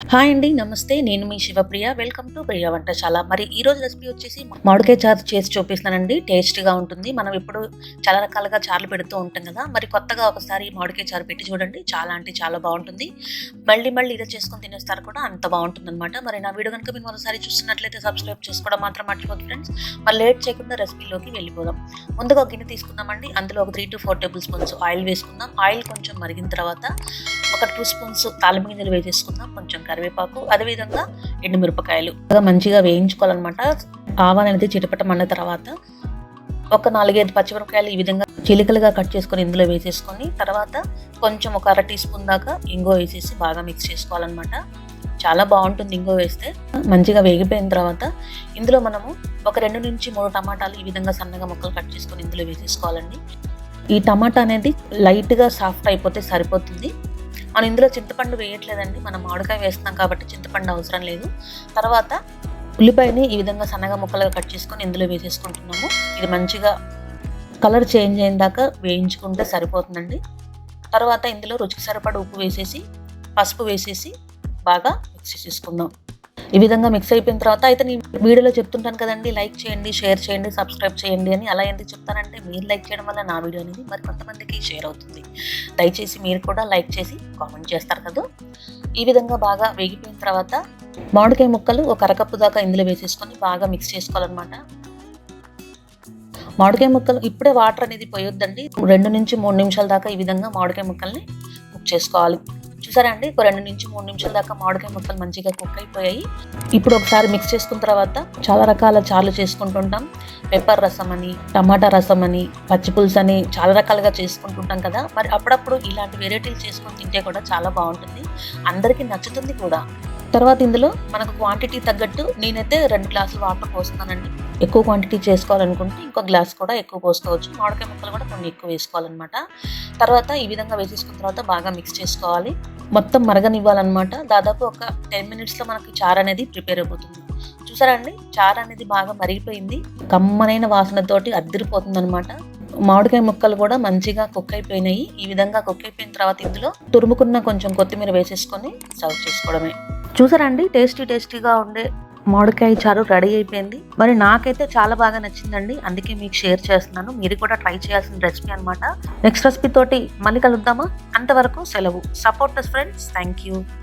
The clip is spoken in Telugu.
హాయ్ అండి నమస్తే. నేను మీ శివప్రియ. వెల్కమ్ టు ప్రియ వంటశాల మరి ఈ రోజు రెసిపీ వచ్చేసి మామిడికాయ చారు చేసి చూపిస్తానండి టేస్ట్గా ఉంటుంది. మనం ఇప్పుడు చాలా రకాలుగా చారులు పెడుతూ ఉంటాం కదా. మరి కొత్తగా ఒకసారి మామిడికాయ చారు పెట్టి చూడండి. చాలా అంటే చాలా బాగుంటుంది. మళ్ళీ మళ్ళీ ఇదే చేసుకొని తినేస్తారు కూడా అంత బాగుంటుంది అనమాట మరి నా వీడియో కనుక మీరు మరోసారి చూస్తున్నట్లయితే సబ్స్క్రైబ్ చేసుకోవడం మాత్రం మర్చిపోదు ఫ్రెండ్స్ మరి లేట్ చేయకుండా రెసిపీలోకి వెళ్ళిపోదాం. ముందుగా ఒక గిన్నె తీసుకుందామండి. అందులో ఒక three two four tablespoons oil వేసుకుందాం. ఆయిల్ కొంచెం మరిగిన తర్వాత ఒక టూ స్పూన్స్ తాలింపు గింజలు వేసేసుకుందాం. కొంచెం కరివేపాకు అదేవిధంగా ఎండుమిరపకాయలు. బాగా మంచిగా వేయించుకోవాలన్నమాట. ఆవాలు అనేది చిటపటమన్న తర్వాత ఒక నాలుగైదు పచ్చిమిరపకాయలు ఈ విధంగా చిలికలుగా కట్ చేసుకొని ఇందులో వేసేసుకొని తర్వాత కొంచెం ఒక అర టీ స్పూన్ దాకా ఇంగో వేసేసి బాగా మిక్స్ చేసుకోవాలన్నమాట. చాలా బాగుంటుంది ఇంగో వేస్తే. మంచిగా వేగిపోయిన తర్వాత ఇందులో మనము ఒక రెండు నుంచి మూడు టమాటాలు ఈ విధంగా సన్నగా ముక్కలు కట్ చేసుకొని ఇందులో వేసేసుకోవాలండి. ఈ టమాటా అనేది లైట్గా సాఫ్ట్ అయిపోతే సరిపోతుంది. మనం ఇందులో చింతపండు వేయట్లేదండి. మనం మామిడికాయ వేస్తున్నాం కాబట్టి చింతపండు అవసరం లేదు. తర్వాత ఉల్లిపాయని ఈ విధంగా సన్నగా ముక్కలుగా కట్ చేసుకొని ఇందులో వేసేసుకుంటున్నాము. ఇది మంచిగా కలర్ చేంజ్ అయిన దాకా వేయించుకుంటే సరిపోతుందండి. తర్వాత ఇందులో రుచికి సరిపడ ఉప్పు వేసేసి పసుపు వేసేసి బాగా మిక్స్ చేసుకుందాం ఈ విధంగా మిక్స్ అయిపోయిన తర్వాత అయితే నేను వీడియోలో చెప్తుంటాను కదండి లైక్ చేయండి షేర్ చేయండి సబ్స్క్రైబ్ చేయండి అని అలా ఎందుకు చెప్తానంటే మీరు లైక్ చేయడం వల్ల నా వీడియో అనేది మరి కొంతమందికి షేర్ అవుతుంది. దయచేసి మీరు కూడా లైక్ చేసి కామెంట్ చేస్తారు కదా. ఈ విధంగా బాగా వేగిపోయిన తర్వాత మామిడికాయ ముక్కలు ఒక అరకప్పు దాకా ఇందులో వేసేసుకొని బాగా మిక్స్ చేసుకోవాలన్నమాట. మామిడికాయ ముక్కలు ఇప్పుడే వాటర్ అనేది పోయొద్దండి. రెండు నుంచి మూడు నిమిషాల దాకా ఈ విధంగా మామిడికాయ ముక్కల్ని కుక్ చేసుకోవాలి. చూసారా అండి ఒక రెండు నుంచి మూడు నిమిషాల దాకా మామిడికాయ ముక్కలు మంచిగా కుక్ అయిపోయాయి. ఇప్పుడు ఒకసారి మిక్స్ చేసుకున్న తర్వాత చాలా రకాల చారులు చేసుకుంటుంటాం. పెప్పర్ రసం అని టమాటా రసం అని పచ్చి పులుసు అని చాలా రకాలుగా చేసుకుంటుంటాం కదా. మరి అప్పుడప్పుడు ఇలాంటి వెరైటీలు చేసుకొని తింటే కూడా చాలా బాగుంటుంది. అందరికీ నచ్చుతుంది కూడా. తర్వాత ఇందులో మనకు క్వాంటిటీ తగ్గట్టు నేనైతే రెండు గ్లాసులు వాటర్ పోస్తున్నానండి. ఎక్కువ క్వాంటిటీ చేసుకోవాలనుకుంటే ఇంకో గ్లాస్ కూడా ఎక్కువ పోసుకోవచ్చు. మామిడికాయ ముక్కలు కూడా కొన్ని ఎక్కువ వేసుకోవాలన్నమాట. తర్వాత ఈ విధంగా వేసేసుకున్న తర్వాత బాగా మిక్స్ చేసుకోవాలి. మొత్తం మరగనివ్వాలన్నమాట. దాదాపు ఒక టెన్ మినిట్స్లో మనకి చారు అనేది ప్రిపేర్ అయిపోతుంది. చూసారా అండి? చారు అనేది బాగా మరిగిపోయింది. కమ్మనైన వాసనతోటి అద్దరిపోతుంది అనమాట మామిడికాయ ముక్కలు కూడా మంచిగా కుక్ అయిపోయినాయి. ఈ విధంగా కుక్ అయిపోయిన తర్వాత ఇందులో తురుముకున్న కొంచెం కొత్తిమీర వేసేసుకొని సర్వ్ చేసుకోవడమే. చూసారండి? టేస్టీ టేస్టీగా ఉండే మామిడికాయ చారు రెడీ అయిపోయింది. మరి నాకైతే చాలా బాగా నచ్చిందండి. అందుకే మీకు షేర్ చేస్తున్నాను. మీరు కూడా ట్రై చేయాల్సిన రెసిపీ అనమాట నెక్స్ట్ రెసిపీ తోటి మళ్ళీ కలుద్దామా? అంతవరకు సెలవు. Support friends thank you